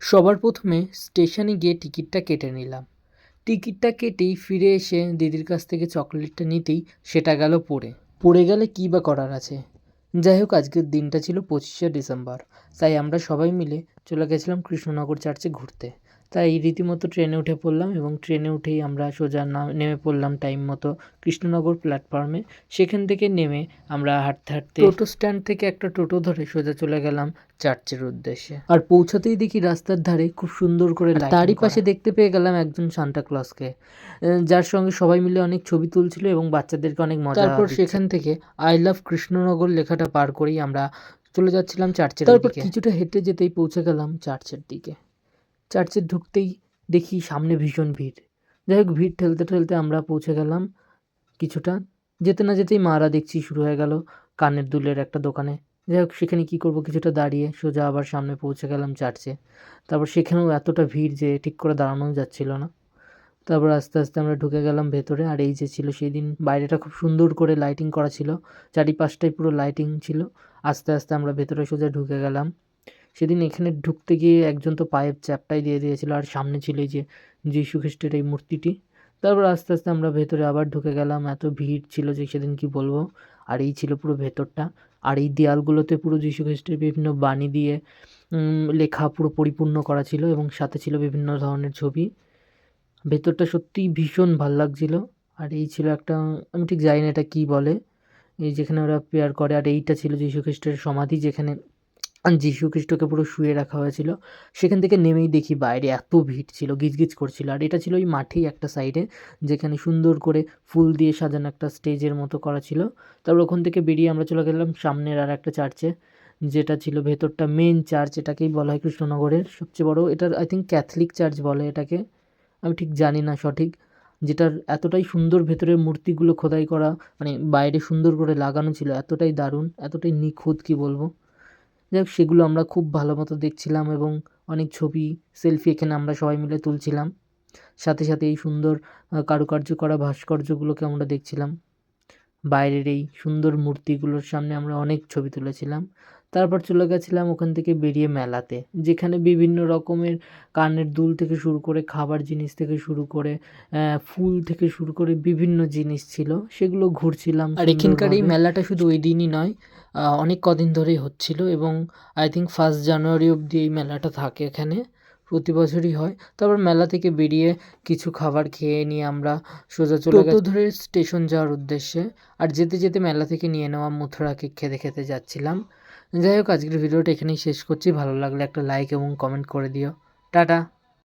সবার প্রথমে স্টেশনে গিয়ে টিকিটটা কেটে নিলাম। টিকিটটা কেটেই ফিরে এসে দিদির কাছ থেকে চকলেটটা নিতেই সেটা গেল পড়ে। পড়ে গেলে কী বা করার আছে? যাই হোক, আজকের দিনটা ছিল পঁচিশে ডিসেম্বর, তাই আমরা সবাই মিলে চলে গেছিলাম কৃষ্ণনগর চার্চে ঘুরতে। তাই রীতিমতো ট্রেনে উঠে পড়লাম এবং ট্রেনে উঠেই আমরা সোজা না নেমে পড়লাম টাইম মতো কৃষ্ণনগর প্ল্যাটফর্মে সেখান থেকে নেমে আমরা হাঁটতে হাঁটতে টোটো স্ট্যান্ড থেকে একটা টোটো ধরে সোজা চলে গেলাম চার্চের উদ্দেশ্যে। আর পৌঁছাতেই দেখি রাস্তার ধারে খুব সুন্দর করে তারই পাশে দেখতে পেয়ে গেলাম একজন সান্টা ক্লসকে যার সঙ্গে সবাই মিলে অনেক ছবি তুলছিল এবং বাচ্চাদেরকে অনেক মজা তারপর সেখান থেকে আই লাভ কৃষ্ণনগর লেখাটা পার করেই আমরা চলে যাচ্ছিলাম চার্চের তারপর কিছুটা হেঁটে যেতেই পৌঁছে গেলাম চার্চের দিকে। চার্চে ঢুকতেই দেখি সামনে ভীষণ ভিড়। যাই হোক, ভিড় ঠেলতে ঠেলতে আমরা পৌঁছে গেলাম কিছুটা। যেতে না যেতেই মারা দেখছি শুরু হয়ে গেল কানের দুলের একটা দোকানে। যাই হোক, সেখানে কী করব কিছুটা দাঁড়িয়ে সোজা আবার সামনে পৌঁছে গেলাম চার্চে। তারপর সেখানেও এতটা ভিড় যে ঠিক করে দাঁড়ানো যাচ্ছিল না। তারপর আস্তে আস্তে আমরা ঢুকে গেলাম ভেতরে। আর এই যে ছিল সেই দিন বাইরেটা খুব সুন্দর করে লাইটিং করা ছিল। চারিপাশটাই পুরো লাইটিং ছিল। আস্তে আস্তে আমরা ভেতরে সোজা ঢুকে গেলাম। সেদিন এখানে ঢুকতে গিয়ে একজন তো পায়ের চ্যাপটাই দিয়ে দিয়েছিল আর সামনে ছিল এই যে যীশু খ্রিস্টের এই মূর্তিটি। তারপর আস্তে আস্তে আমরা ভেতরে আবার ঢুকে গেলাম, এত ভিড় ছিল যে সেদিন কি বলব? আর এই ছিল পুরো ভেতরটা। আর এই দেয়ালগুলোতে পুরো যীশু খ্রিস্টের বিভিন্ন বাণী দিয়ে লেখা পুরো পরিপূর্ণ করা ছিল এবং সাথে ছিল বিভিন্ন ধরনের ছবি। ভেতরটা সত্যিই ভীষণ ভালো লাগছিল। আর এই ছিল একটা, আমি ঠিক জানি না এটা কী বলে। এই যেখানে ওরা প্রেয়ার করে, আর এইটা ছিল যীশু খ্রিস্টের সমাধি যেখানে যীশু খ্রিস্টকে পুরো শুয়ে রাখা হয়েছিল। সেখান থেকে নেমেই দেখি বাইরে এত ভিড় ছিল, গিজগিজ করছিল। আর এটা ছিল ওই মাঠেই একটা সাইডে যেখানে সুন্দর করে ফুল দিয়ে সাজানো একটা স্টেজের মতো করা ছিল। তারপর ওখান থেকে বেরিয়ে আমরা চলে গেলাম সামনের আর একটা চার্চে যেটা ছিল ভেতরটা মেন চার্চ এটাকেই বলা হয় কৃষ্ণনগরের সবচেয়ে বড়। এটার আই থিঙ্ক ক্যাথলিক চার্চ বলে এটাকে। আমি ঠিক জানি না সঠিক। যেটার এতটাই সুন্দর ভেতরের মূর্তিগুলো খোদাই করা মানে বাইরে সুন্দর করে লাগানো ছিল, এতটাই দারুণ, এতটাই নিখুঁত কি বলব? যাই সেগুলো আমরা খুব ভালো মতো দেখছিলাম এবং অনেক ছবি সেলফি এখানে আমরা সবাই মিলে তুলছিলাম। সাথে সাথে এই সুন্দর কারুকার্য করা ভাস্কর্যগুলোকে আমরা দেখছিলাম। বাইরের এই সুন্দর মূর্তিগুলোর সামনে আমরা অনেক ছবি তুলেছিলাম। তারপর চলে গেছিলাম ওখান থেকে বেরিয়ে মেলাতে যেখানে বিভিন্ন রকমের কানের দুল থেকে শুরু করে খাবার জিনিস থেকে শুরু করে ফুল থেকে শুরু করে বিভিন্ন জিনিস ছিল সেগুলো ঘুরছিলাম আর এখানকার এই মেলাটা শুধু ওই দিনই নয় অনেক কদিন ধরেই হচ্ছিল এবং আই থিঙ্ক ফার্স্ট জানুয়ারি অবধি এই মেলাটা থাকে এখানে প্রতি বছরই হয়। তারপর মেলা থেকে বেরিয়ে কিছু খাবার খেয়ে নিয়ে আমরা সোজা চলে গেছি। ধরে স্টেশন যাওয়ার উদ্দেশ্যে আর যেতে যেতে মেলা থেকে নিয়ে নেওয়া মথুরা কেক খেতে খেতে যাচ্ছিলাম। যাই হোক, আজকের ভিডিওটা এখানেই শেষ করছি। ভালো লাগলে একটা লাইক এবং কমেন্ট করে দিও। টাটা!